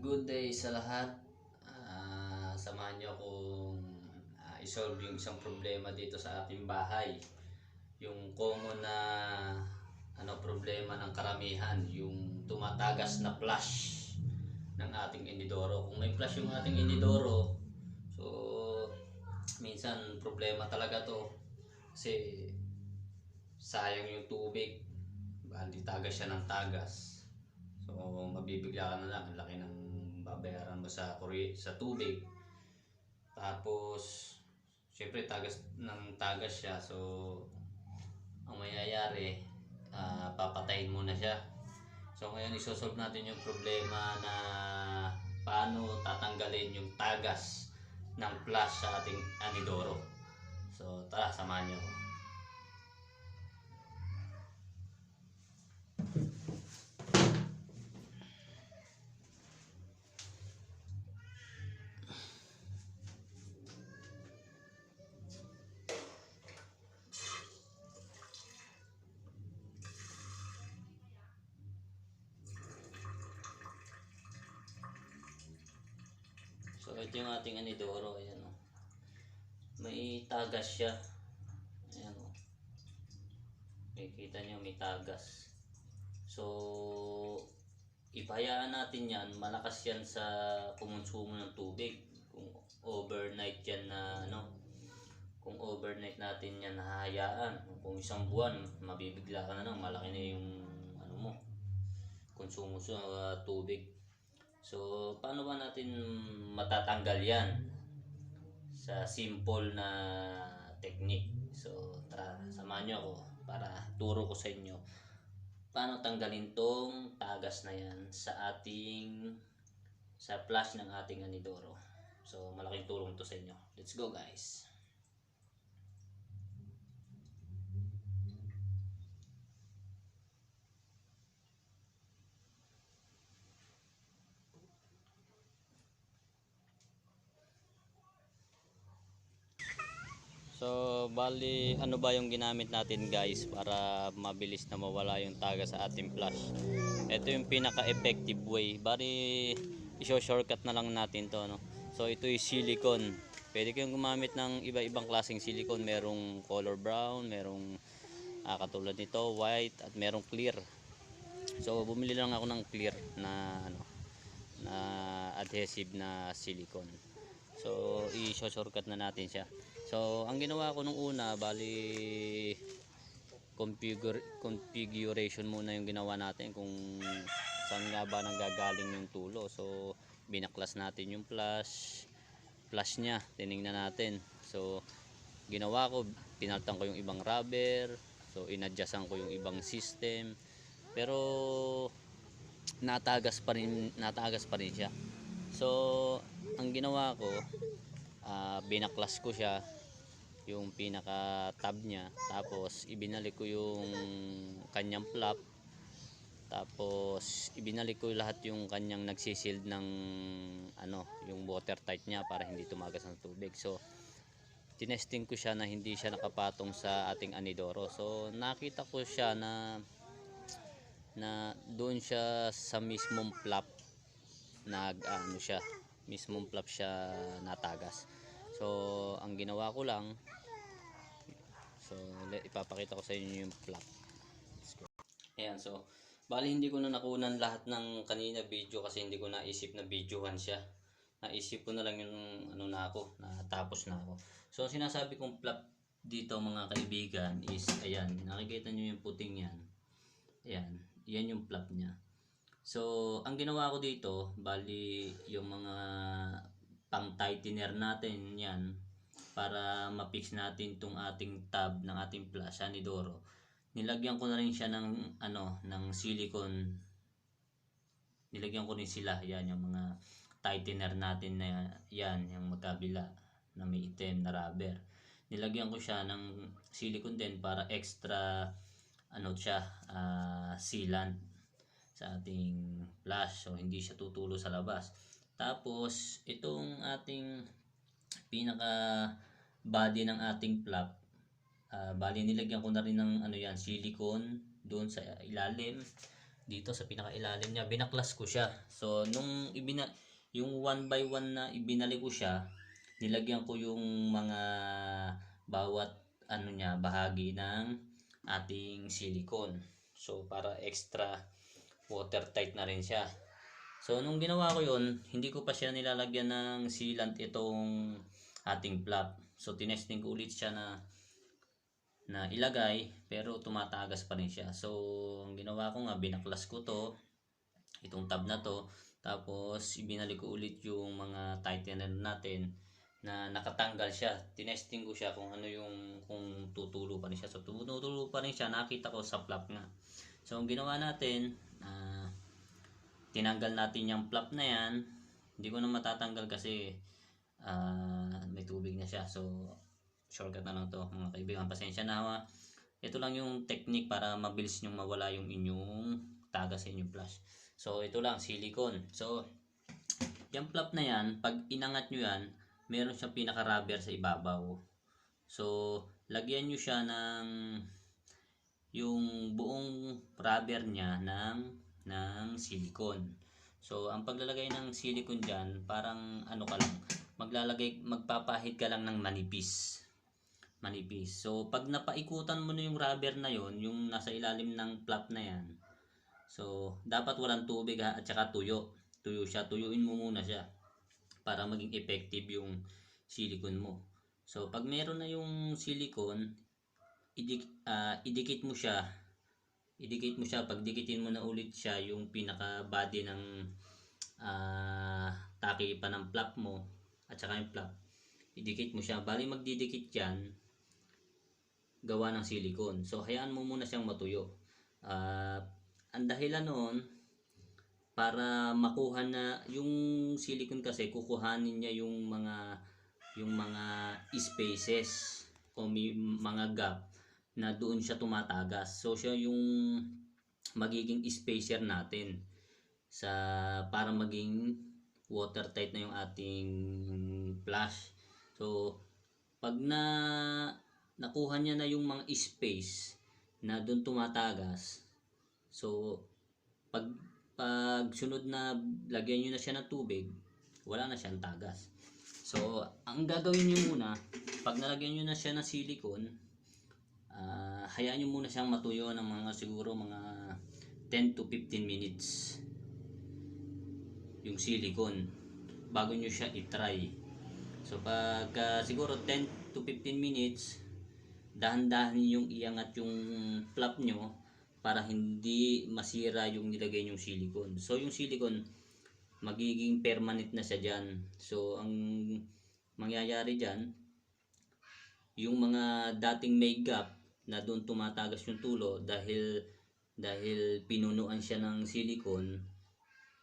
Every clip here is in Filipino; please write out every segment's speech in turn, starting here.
good day sa lahat. Ah, samahan niyo akong ah, isolve yung isang problema dito sa ating bahay. Yung common na ano problema ng karamihan, yung tumatagas na flush ng ating inidoro. Kung may flush yung ating inidoro, so minsan problema talaga to. Kasi sayang yung tubig. Bali tagas siya ng tagas. So, mabibigla ka na lang. Ang laki ng babayaran mo sa sa tubig. Tapos, syempre tagas ng tagas siya. So, ang mayayari, ah, papatayin mo na siya. So, ngayon isosolve natin yung problema na paano tatanggalin yung tagas ng flash sa ating anidoro. So, tara, samahan niyo ako. So ito yung ating anidoro, ayan o. May tagas siya. Ayan o. Makikita nyo may tagas. So, ipahayaan natin yan, malakas yan sa kumonsumo ng tubig. Kung overnight yan na ano, kung overnight natin yan nahahayaan, kung isang buwan, mabibigla ka na lang, malaki na yung ano mo, konsumo sa uh, tubig. So, paano ba natin matatanggal yan? Sa simple na technique. So, tara, samahan nyo ako para turo ko sa inyo paano tanggalin tong tagas na yan sa ating sa flash ng ating anidoro. So, malaking tulong to sa inyo. Let's go guys! So, bali, ano ba yung ginamit natin guys para mabilis na mawala yung taga sa ating flash? Ito yung pinaka-effective way. Bali, isyo-shortcut na lang natin to. No? So, ito yung silicone. Pwede kayong gumamit ng iba-ibang klaseng silicone. Merong color brown, merong ah, katulad nito, white, at merong clear. So, bumili lang ako ng clear na ano na adhesive na silicone. So, i-shortcut na natin siya. So, ang ginawa ko nung una, bali configure, configuration muna yung ginawa natin kung saan nga ba nanggagaling yung tulo. So, binaklas natin yung flash, flash niya, tiningnan natin. So, ginawa ko, pinaltan ko yung ibang rubber, so inadjustan ko yung ibang system. Pero natagas pa rin, natagas pa rin siya. So, ang ginawa ko, ah, binaklas ko siya yung pinaka tab niya. Tapos ibinalik ko yung kanyang flap. Tapos ibinalik ko lahat yung kanyang nagsisild ng ano yung watertight niya para hindi tumagas ng tubig. So tinesting ko siya na hindi siya nakapatong sa ating anidoro. So nakita ko siya na na doon siya sa mismong flap nag ano siya mismong flap siya natagas so ang ginawa ko lang so ipapakita ko sa inyo yung flap ayan so bali hindi ko na nakunan lahat ng kanina video kasi hindi ko naisip na videohan siya. Naisip ko na lang yung ano na ako natapos na ako. So sinasabi kong flap dito mga kaibigan is ayan nakikita nyo yung puting yan. Ayan yan yung flap niya So, ang ginawa ko dito, bali yung mga pang tightener natin yan para ma-fix natin tong ating tab ng ating flash anidoro. Nilagyan ko na rin siya ng ano, ng silicone. Nilagyan ko rin sila, yan yung mga tightener natin na yan, yung magkabila na may item na rubber. Nilagyan ko siya ng silicone din para extra ano siya, ah, sealant sa ating flash so hindi siya tutulo sa labas. Tapos itong ating pinaka body ng ating flap ah, bali nilagyan ko na rin ng ano yan silicone doon sa ilalim. Dito sa pinakailalim niya binaklas ko siya. So nung ibina yung one by one na ibinalik ko siya nilagyan ko yung mga bawat ano niya bahagi ng ating silicone. So para extra watertight na rin siya so nung ginawa ko yon hindi ko pa siya nilalagyan ng sealant itong ating flap so tinesting ko ulit siya na na ilagay pero tumatagas pa rin siya. So, ang ginawa ko nga binaklas ko to itong tab na to tapos ibinalik ko ulit yung mga tightener natin na nakatanggal siya. Tinesting ko siya kung ano yung kung tutulo pa rin siya. So, tutulo pa rin siya. Nakita ko sa flap nga. So, ang ginawa natin ah, tinanggal natin yung flap na yan. Hindi ko na matatanggal kasi ah, may tubig na siya. So, shortcut na lang to mga kaibigan. Pasensya na ha. Ito lang yung technique para mabilis nyong mawala yung inyong taga sa inyong flash. So ito lang silicone. So yung flap na yan pag inangat nyo yan meron siyang pinaka rubber sa ibabaw. So lagyan nyo siya ng yung buong rubber niya ng ng silicone so ang paglalagay ng silicone dyan parang ano ka lang maglalagay magpapahid ka lang ng manipis manipis. So, pag napaikutan mo na yung rubber na yon yung nasa ilalim ng flap na yan, so, dapat walang tubig ha, at saka tuyo. Tuyo siya, tuyuin mo muna siya para maging effective yung silicone mo. So, pag meron na yung silicone, idik, ah, idikit mo siya. Idikit mo siya, pag dikitin mo na ulit siya yung pinaka body ng ah, taki pa ng flap mo at saka yung flap idikit mo siya. Bali magdidikit yan, gawa ng silicone. So, hayaan mo muna siyang matuyo. Uh, ang dahilan noon, para makuha na yung silicone kasi kukuhanin niya yung mga yung mga spaces o may mga gap na doon siya tumatagas. So siya yung magiging spacer natin sa para maging watertight na yung ating flash. So pag na nakuha niya na yung mga space na doon tumatagas. So, pag, pag sunod na lagyan nyo na siya ng tubig, wala na siyang tagas. So, ang gagawin nyo muna, pag nalagyan nyo na siya ng silicone, uh, hayaan nyo muna siyang matuyo ng mga siguro mga 10 to 15 minutes yung silicone bago nyo siya itry. So, pag uh, siguro 10 to 15 minutes, dahan-dahan yung iangat yung flap nyo para hindi masira yung nilagay yung silicone. So yung silicone magiging permanent na siya dyan. So ang mangyayari dyan yung mga dating may gap na doon tumatagas yung tulo dahil dahil pinunuan siya ng silicone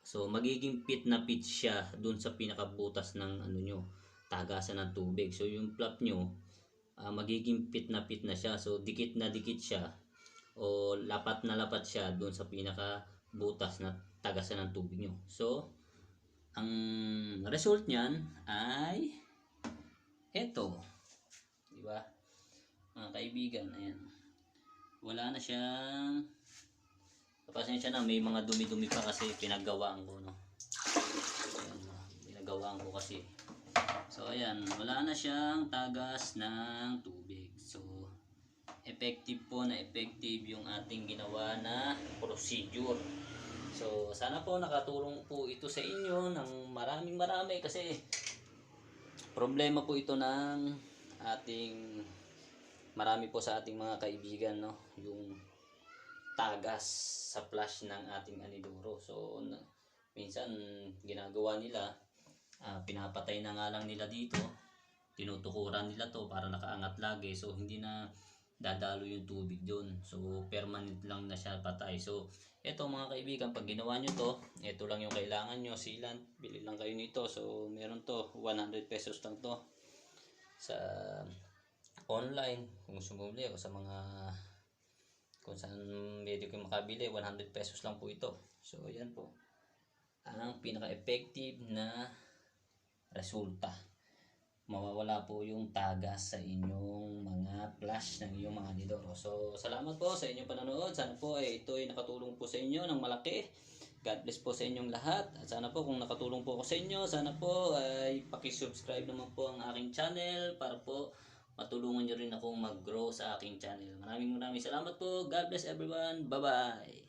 so magiging pit na pit siya doon sa pinakabutas ng ano nyo tagasan ng tubig so yung flap nyo uh, magiging pit na pit na siya. So, dikit na dikit siya o lapat na lapat siya doon sa pinaka butas na tagasan ng tubig nyo. So, ang result niyan ay eto. Di ba? Mga kaibigan, ayan. Wala na siyang Pasensya na, may mga dumi-dumi pa kasi pinagawaan ko, no. Ayan, pinagawaan ko kasi So ayan, wala na siyang tagas ng tubig. So effective po na effective yung ating ginawa na procedure. So sana po nakatulong po ito sa inyo ng maraming marami kasi problema po ito ng ating marami po sa ating mga kaibigan no? Yung tagas sa flash ng ating anidoro. So na, minsan ginagawa nila uh, pinapatay na nga lang nila dito. Tinutukuran nila to para nakaangat lagi. So hindi na dadalo yung tubig doon so permanent lang na siya patay. So eto mga kaibigan pag ginawa nyo to ito lang yung kailangan nyo. Sealant bili lang kayo nito. So meron to 100 pesos lang to sa online kung sumuli o sa mga kung saan pwede ko makabili 100 pesos lang po ito so yan po ang pinaka effective na resulta. mawawala po yung tagas sa inyong mga flash ng inyong mga nidoro. So, salamat po sa inyong panonood. Sana po ay ito ay nakatulong po sa inyo ng malaki. God bless po sa inyong lahat. At sana po kung nakatulong po ako sa inyo, sana po ay pakisubscribe naman po ang aking channel para po matulungan nyo rin akong mag-grow sa aking channel. Maraming maraming salamat po. God bless everyone. Bye-bye.